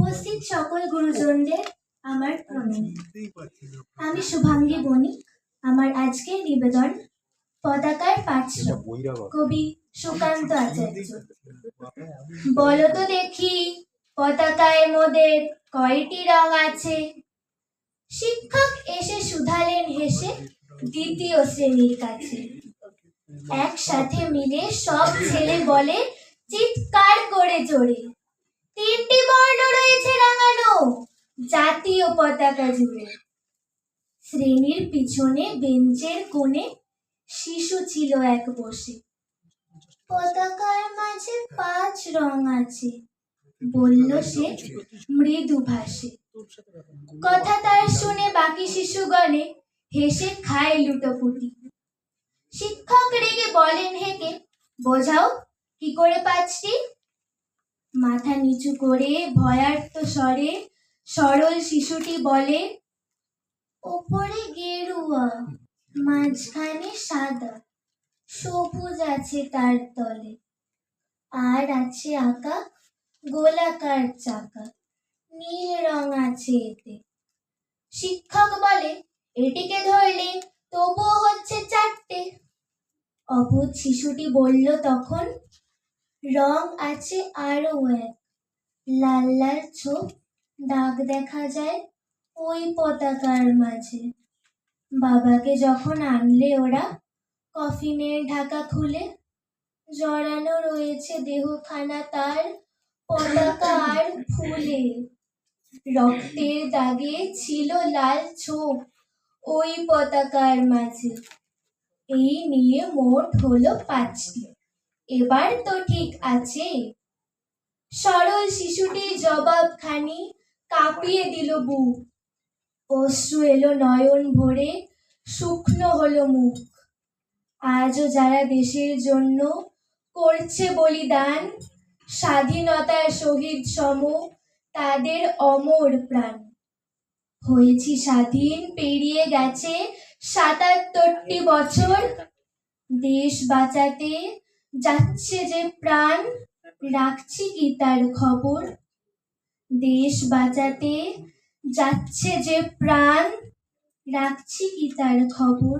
উপস্থিত সকল গুরুজনদের আমার প্রণাম। আমি শুভাঙ্গী বণিক। আমার আজকের নিবেদন পতাকার পাঁচশো কবি সুকান্ত আচার্য। বলো তো দেখি পতাকায় মোদের কয়টি রং আছে? শিক্ষক এসে শুধালেন হেসে দ্বিতীয় শ্রেণির কাছে। একসাথে মিলে সব ছেলে বলে চিৎকার করে জোরে। তিনটি বর্ণ রয়েছে রাঙানো। জাতীয় পতাকা জুড়ে। শ্রেণির পিছনে বেঞ্চের কোণে শিশু ছিল এক বসে। পতাকার মাঝে পাঁচ রং আছে। বলল সে, মৃদু ভাষে কথা তার শুনে বাকি শিশুগণে হেসে খায় লুটোপুটি। শিক্ষক রেগে বলেন, হেকে, বোঝাও, কি করে পাঁচটি মাথা নিচু করে ভয়ার্ত স্বরে সরল শিশুটি বলে, ওপরে গেরুয়া, মাঝখানে সাদা, সবুজ আছে তার তলে, আর আছে আঁকা গোলাকার চাকা, নীল রং আছে এতে। শিক্ষক বলে, এটিকে ধরলে তবুও হচ্ছে চারটে। অবুধ শিশুটি বলল তখন রং আছে আরও এক। লাল লাল ছোপ দাগ দেখা যায় ওই পতাকার মাঝে। বাবাকে যখন আনলে ওরা কফিনের ঢাকা খুলে, জড়ানো রয়েছে দেহখানা তার পতাকা আর ফুলে। রক্তের দাগে ছিল লাল ছোপ ওই পতাকার মাঝে। এই নিয়ে মোট হলো পাঁচটি। এবার তো ঠিক আছে। সরল শিশুটির জবাবখানি কাঁপিয়ে দিল বুক। অশ্রু এলো নয়ন ভরে, শুকনো হলো মুখ। আজও যারা দেশের জন্য করছে বলিদান, স্বাধীনতার শহীদ সম, তাদের অমর প্রাণ। হয়েছি স্বাধীন, পেরিয়ে গেছে সাতাত্তরটি বছর। দেশ বাঁচাতে যাচ্ছে যে প্রাণ, রাখছি কি তার খবর? দেশ বাঁচাতে যাচ্ছে যে প্রাণ, রাখছি কি তার খবর?